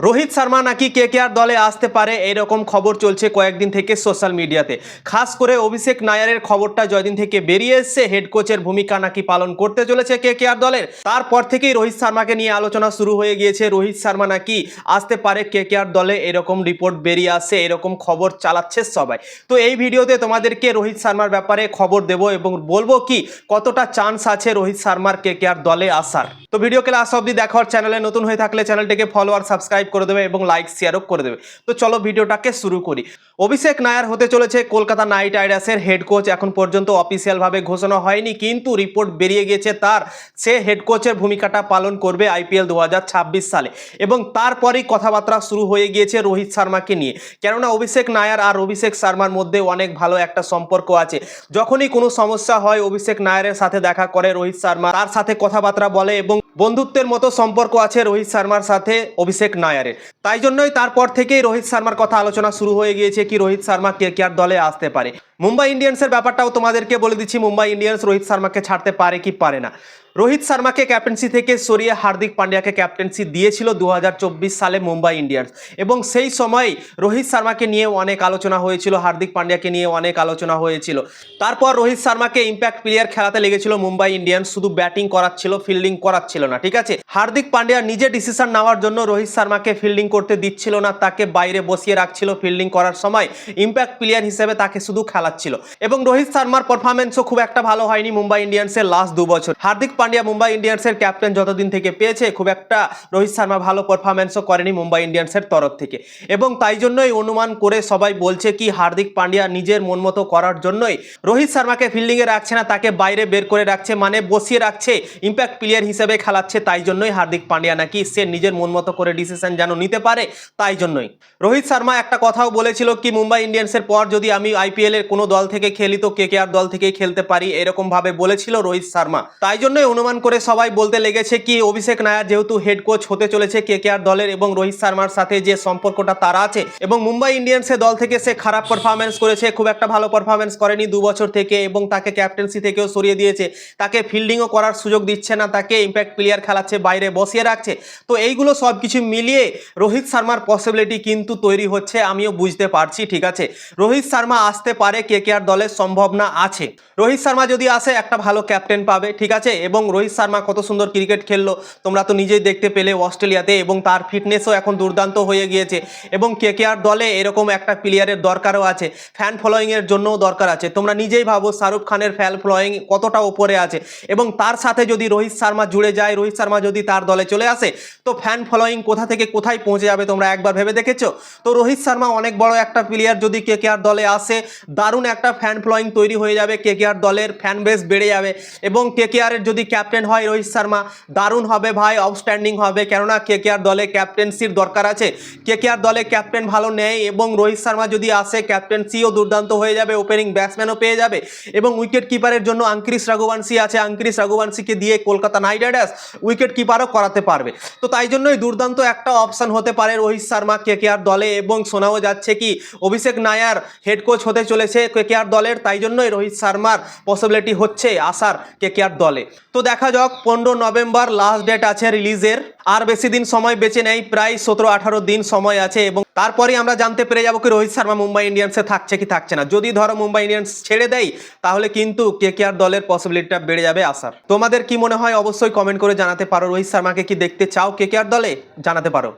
রোহিত শর্মা নাকি কে কে আর দলে আসতে পারে এরকম খবর চলছে কয়েকদিন থেকে সোশ্যাল মিডিয়াতে। খাস করে অভিষেক নায়ারের খবরটা জয়দিন থেকে বেরিয়ে এসছে হেড কোচের ভূমিকা নাকি পালন করতে চলেছে কে কে আর দলের। তারপর থেকেই রোহিত শর্মাকে নিয়ে আলোচনা শুরু হয়ে গিয়েছে। রোহিত শর্মা নাকি আসতে পারে কে কে আর দলে, এরকম রিপোর্ট বেরিয়ে আসছে এরকম খবর চালাচ্ছে সবাই। তো এই ভিডিওতে তোমাদেরকে রোহিত শর্মার ব্যাপারে খবর দেব এবং বলব কি, কতটা চান্স আছে রোহিত শর্মার কে কে আর দলে আসার। তো ভিডিওকে লাস্ট অব্দি দেখার চ্যানেলে নতুন হয়ে থাকলে চ্যানেলটিকে ফলো আর সাবস্ক্রাইব করে দেবে এবং লাইক শেয়ারও করে দেবে। তো চলো ভিডিওটাকে শুরু করি। অভিষেক নায়ার হতে চলেছে কলকাতা নাইট রাইডার্সের হেড কোচ এখন পর্যন্ত অফিসিয়ালভাবে ঘোষণা হয়নি, কিন্তু রিপোর্ট বেরিয়ে গিয়েছে তার। সে হেড কোচের ভূমিকাটা পালন করবে আইপিএল দু হাজার ছাব্বিশ সালে। এবং তারপরেই কথাবার্তা শুরু হয়ে গিয়েছে রোহিত শর্মাকে নিয়ে। কেননা অভিষেক নায়ার আর অভিষেক শর্মার মধ্যে অনেক ভালো একটা সম্পর্ক আছে। যখনই কোনো সমস্যা হয়, অভিষেক নায়ারের সাথে দেখা করে রোহিত শর্মা। তার সাথে কথাবার্তা বলে এবং বন্ধুত্বের মতো সম্পর্ক আছে রোহিত শর্মার সাথে অভিষেক নায়ারের। তাই জন্যই তারপর থেকেই রোহিত শর্মার কথা আলোচনা শুরু হয়ে গিয়েছে কি রোহিত শর্মা কে কে দলে আসতে পারে। মুম্বাই ইন্ডিয়ান্সের ব্যাপারটাও তোমাদেরকে বলে দিচ্ছি, মুম্বাই ইন্ডিয়ান্স রোহিত শর্মাকে ছাড়তে পারে কি পারে না। রোহিত শর্মাকে ক্যাপ্টেন্সি থেকে সরিয়ে হার্দিক পান্ডিয়াকে ক্যাপ্টেন্সি দিয়েছিল দু হাজার চব্বিশ সালে মুম্বাই ইন্ডিয়ান্স। এবং সেই সময় রোহিত শর্মাকে নিয়ে অনেক আলোচনা হয়েছিল, হার্দিক পান্ডিয়াকে নিয়ে অনেক আলোচনা হয়েছিল। তারপর রোহিত শর্মাকে ইম্প্যাক্ট প্লেয়ার খেলাতে লেগেছিল মুম্বাই ইন্ডিয়ান্স, শুধু ব্যাটিং করাচ্ছিল ফিল্ডিং করাচ্ছিল না, ঠিক আছে? হার্দিক পান্ডিয়া নিজে ডিসিশন নেওয়ার জন্য রোহিত শর্মাকে ফিল্ডিং করতে দিচ্ছিল না, তাকে বাইরে বসিয়ে রাখছিল ফিল্ডিং করার সময়। ইম্প্যাক্ট প্লেয়ার হিসেবে তাকে শুধু খেলাচ্ছিল। এবং রোহিত শর্মার পারফরমেন্সও খুব একটা ভালো হয়নি মুম্বাই ইন্ডিয়ান্সের লাস্ট দু বছর। হার্দিক পান্ডিয়া মুম্বাই ইন্ডিয়ান্সের ক্যাপ্টেন যতদিন থেকে পেয়েছে, খুব একটা রোহিত শর্মা ভালো পারফরমেন্সও করেনি মুম্বাই ইন্ডিয়ান্সের তরফ থেকে। এবং তাই জন্যই অনুমান করে সবাই বলছে কি, হার্দিক পান্ডিয়া নিজের মন মতো করার জন্যই রোহিত শর্মাকে ফিল্ডিংয়ে রাখছে না, তাকে বাইরে বের করে রাখছে মানে বসিয়ে রাখছে ইম্প্যাক্ট প্লেয়ার হিসেবে খেলাচ্ছে, তাই জন্যই হার্দিক পান্ডিয়া নাকি সে নিজের মন মতো করে ডিসিশন যেন নিতে পারে তাই জন্যই। রোহিত শর্মা একটা কথাও বলেছিল কি, মুম্বাই ইন্ডিয়ান্সের পর যদি আমি আইপিএল এর কোনো দল থেকে খেলি তো কে কে আর দল থেকেই খেলতে পারি এরকম ভাবে বলেছিল রোহিত শর্মা। তাই জন্যই অনুমান করে সবাই বলতে লেগেছে কি, অভিষেক নায়ার যেহেতু হেড কোচ হতে চলেছে কে কে আর দলের এবং রোহিত শর্মার সাথে যে সম্পর্কটা তারা আছে এবং মুম্বাই ইন্ডিয়ান্সের দল থেকে সে খারাপ পারফরমেন্স করেছে, খুব একটা ভালো পারফরমেন্স করেনি দু বছর থেকে এবং তাকে ক্যাপ্টেন্সি থেকেও সরিয়ে দিয়েছে। তাকে ফিল্ডিংও করার সুযোগ দিচ্ছে না, তাকে ইম্প্যাক্ট প্লেয়ার খেলাচ্ছে বাইরে বসিয়ে রাখছে। তো এইগুলো সব কিছু মিলিয়ে রোহিত শর্মার পসিবিলিটি কিন্তু তৈরি হচ্ছে, আমিও বুঝতে পারছি, ঠিক আছে? রোহিত শর্মা আসতে পারে কে কে আর দলের সম্ভাবনা আছে। রোহিত শর্মা যদি আসে, একটা ভালো ক্যাপ্টেন পাবে, ঠিক আছে? এবং রোহিত শর্মা কত সুন্দর ক্রিকেট খেললো, তোমরা তো নিজেই দেখতে পেলে অস্ট্রেলিয়াতে, এবং তার ফিটনেসও এখন দুর্দান্ত হয়ে গিয়েছে, এবং কে কে আর দলে এরকম একটা প্লেয়ারের দরকারও আছে। ফ্যান ফলোয়িংয়ের জন্যও দরকার আছে। তোমরা নিজেই ভাবো শাহরুখ খানের ফ্যান ফলোয়িং কতটা উপরে আছে। এবং তার সাথে যদি রোহিত শর্মা জুড়ে যায়, রোহিত শর্মা যদি তার দলে চলে আসে, তো ফ্যান ফলোয়িং কোথা থেকে কোথায় পৌঁছে যাবে তোমরা একবার ভেবে দেখেছ? তো রোহিত শর্মা অনেক বড় একটা প্লেয়ার যদি কে কে আর দলে আসে, দারুণ একটা ফ্যান ফলোয়িং তৈরি হয়ে যাবে কে কে আর দলের ফ্যান বেস বেড়ে যাবে। এবং কে কে আরের যদি ক্যাপ্টেন হয় রোহিত শর্মা, দারুণ হবে ভাই আউটস্ট্যান্ডিং হবে। কেননা কে কে আর দলে ক্যাপ্টেন্সির দরকার আছে। কে কে আর দলে ক্যাপ্টেন ভালো নেয় এবং রোহিত শর্মা যদি আসে ক্যাপ্টেন্সিও দুর্দান্ত হয়ে যাবে ওপেনিং ব্যাটসম্যানও পেয়ে যাবে। এবং উইকেট কিপারের জন্য আঙ্ক্রিস রাঘুবংশী আছে। আঙ্ক্রিস রাঘুবংশীকে দিয়ে কলকাতা নাইট রাইডার্স উইকেট কিপারও করাতে পারবে। তো তাই জন্যই দুর্দান্ত একটা অপশন হতে পারে রোহিত শর্মা কে কে আর দলে এবং শোনাও যাচ্ছে কি অভিষেক নায়ার হেড কোচ হতে চলেছে কে কে আর দলের, তাই জন্যই রোহিত শর্মার পসিবিলিটি হচ্ছে আসার কে কে আর দলে। তো দেখা যাক, পনেরো নভেম্বর লাস্ট ডেট আছে রিলিজের আর বেশি দিন সময় বেঁচে নেই, প্রায় সতেরো আঠারো দিন সময় আছে এবং তারপরে আমরা জানতে পেরে যাব কি রোহিত শর্মা মুম্বাই ইন্ডিয়ান্সে থাকছে কি থাকছে না। যদি ধরো মুম্বাই ইন্ডিয়ান্স ছেড়ে দেয়, তাহলে কিন্তু কে কে আর দলের পসিবিলিটিটা বেড়ে যাবে আসার। তোমাদের কি মনে হয়, অবশ্যই কমেন্ট করে জানাতে পারো রোহিত শর্মাকে কি দেখতে চাও কে কে আর দলে? জানাতে পারো।